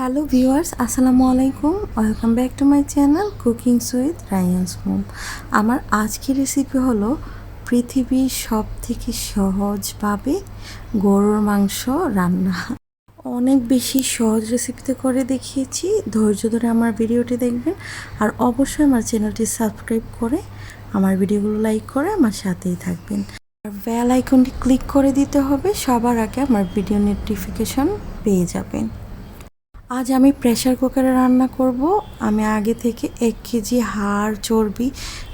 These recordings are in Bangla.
হ্যালো ভিউয়ার্স, আসসালামু আলাইকুম। Welcome back to my channel cooking with Rayan's home আমার আজকের রেসিপি হলো পৃথিবীর সব থেকে সহজভাবে গরুর মাংস রান্না। অনেক বেশি সহজ রেসিপিতে করে দেখিয়েছি, ধৈর্য ধরে আমার ভিডিওটি দেখবেন। আর অবশ্যই আমার চ্যানেলটি সাবস্ক্রাইব করে আমার ভিডিওগুলো লাইক করে আমার সাথেই থাকবেন। আর বেল আইকনটি ক্লিক করে দিতে হবে, সবার আগে আমার ভিডিও নোটিফিকেশন পেয়ে যাবেন। আজ আমি প্রেশার কুকারে রান্না করব। আমি আগে থেকে এক কেজি হাড়, চর্বি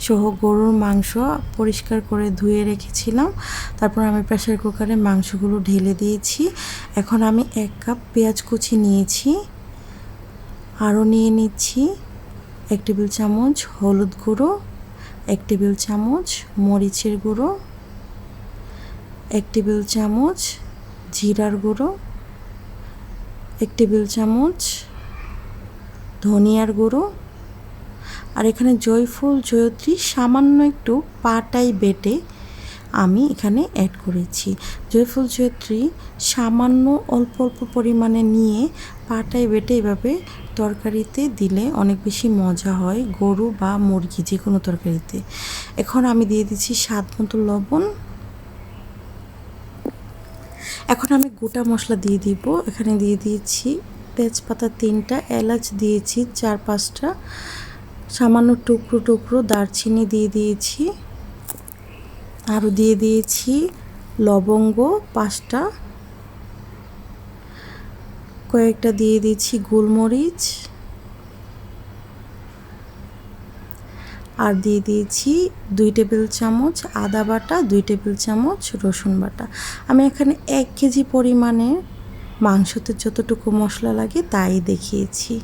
সহ গরুর মাংস পরিষ্কার করে ধুয়ে রেখেছিলাম। তারপর আমি প্রেশার কুকারে মাংসগুলো ঢেলে দিয়েছি। এখন আমি এক কাপ পেঁয়াজ কুচি নিয়েছি। আরও নিয়ে নিচ্ছি এক টেবিল চামচ হলুদ গুঁড়ো, এক টেবিল চামচ মরিচের গুঁড়ো, এক টেবিল চামচ জিরার গুঁড়ো এক টেবিল চামচ ধনিয়ার গুঁড়ো। আর এখানে জয়ফুল জয়ত্রী সামান্য একটু পাটাই বেটে আমি এখানে অ্যাড করেছি। জয়ফুল জয়ত্রী সামান্য অল্প অল্প পরিমাণে নিয়ে পাটায় বেটে এভাবে তরকারিতে দিলে অনেক বেশি মজা হয়, গরু বা মুরগি যে কোনো তরকারিতে। এখন আমি দিয়ে দিচ্ছি স্বাদ মতো লবণ। এখন আমি গোটা মশলা দিয়ে দিব। এখানে দিয়ে দিয়েছি তেজপাতা তিনটা, এলাচ দিয়েছি চার পাঁচটা, সামান্য টুকরো টুকরো দারচিনি দিয়ে দিয়েছি। আরও দিয়ে দিয়েছি লবঙ্গ পাঁচটা। কয়েকটা দিয়ে দিয়েছি গোলমরিচ। আর দিয়ে দিয়েছি দুই টেবিল চামচ আদা বাটা, দুই টেবিল চামচ রসুন বাটা। আমি এখানে এক কেজি পরিমাণে মাংসতে যতটুকু মশলা লাগে তাই দেখিয়েছি।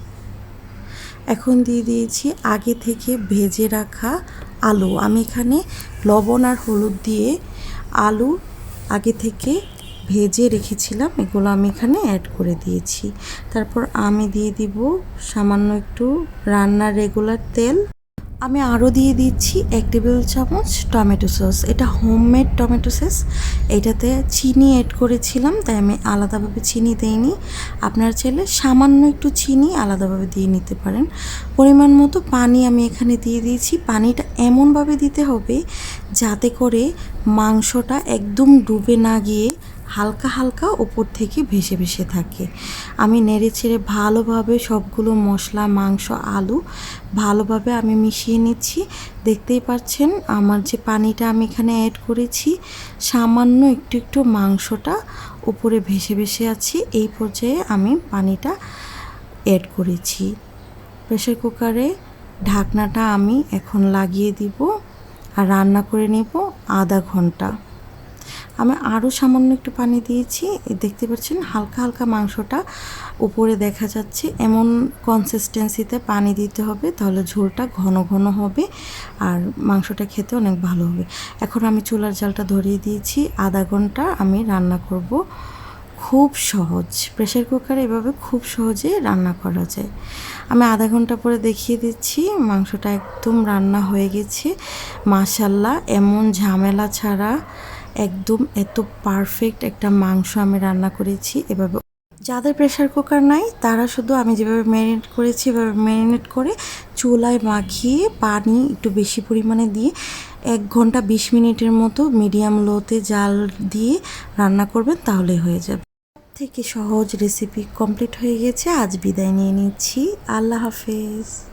এখন দিয়ে দিয়েছি আগে থেকে ভেজে রাখা আলু। আমি এখানে লবণ আর হলুদ দিয়ে আলু আগে থেকে ভেজে রেখেছিলাম, এগুলো আমি এখানে অ্যাড করে দিয়েছি। তারপর আমি দিয়ে দিব সামান্য একটু রান্নার রেগুলার তেল। আমি আরও দিয়ে দিচ্ছি এক টেবিল চামচ টমেটো সস। এটা হোমমেড টমেটো সস। এটাতে চিনি অ্যাড করেছিলাম, তাই আমি আলাদাভাবে চিনি দেইনি। আপনার চাইলে সামান্য একটু চিনি আলাদাভাবে দিয়ে নিতে পারেন। পরিমাণ মতো পানি আমি এখানে দিয়ে দিয়েছি। পানিটা এমনভাবে দিতে হবে যাতে করে মাংসটা একদম ডুবে না গিয়ে হালকা হালকা ওপর থেকে ভেসে ভেসে থাকে। আমি নেড়ে চেড়ে ভালোভাবে সবগুলো মশলা, মাংস, আলু ভালোভাবে আমি মিশিয়ে নিচ্ছি। দেখতেই পাচ্ছেন আমার যে পানিটা আমি এখানে অ্যাড করেছি, সামান্য একটু একটু মাংসটা উপরে ভেসে ভেসে আছে। এই পর্যায়ে আমি পানিটা অ্যাড করেছি। প্রেশার কুকারে ঢাকনাটা আমি এখন লাগিয়ে দিব আর রান্না করে নেব আধা ঘণ্টা। আমি আরও সামান্য একটু পানি দিয়েছি। দেখতে পাচ্ছেন হালকা হালকা মাংসটা উপরে দেখা যাচ্ছে। এমন কনসিস্টেন্সিতে পানি দিতে হবে, তাহলে ঝোলটা ঘন ঘন হবে আর মাংসটা খেতে অনেক ভালো হবে। এখন আমি চুলার জালটা ধরিয়ে দিয়েছি। আধা ঘণ্টা আমি রান্না করব। খুব সহজ। প্রেশার কুকারে এভাবে খুব সহজে রান্না করা যায়। আমি আধা ঘণ্টা পরে দেখিয়ে দিচ্ছি, মাংসটা একদম রান্না হয়ে গেছে। মাশাল্লাহ এমন ঝামেলা ছাড়া একদম এত পারফেক্ট একটা মাংস আমি রান্না করেছি এভাবে। যাদের প্রেশার কুকার নাই, তারা শুধু আমি যেভাবে ম্যারিনেট করেছি, এভাবে ম্যারিনেট করে চুলায় মাখিয়ে পানি একটু বেশি পরিমাণে দিয়ে এক ঘণ্টা বিশ মিনিটের মতো মিডিয়াম লোতে জাল দিয়ে রান্না করবেন তাহলে হয়ে যাবে। থেকে সহজ রেসিপি কমপ্লিট হয়ে গেছে, আজ বিদায় নিয়ে নিচ্ছি। আল্লাহ হাফেজ।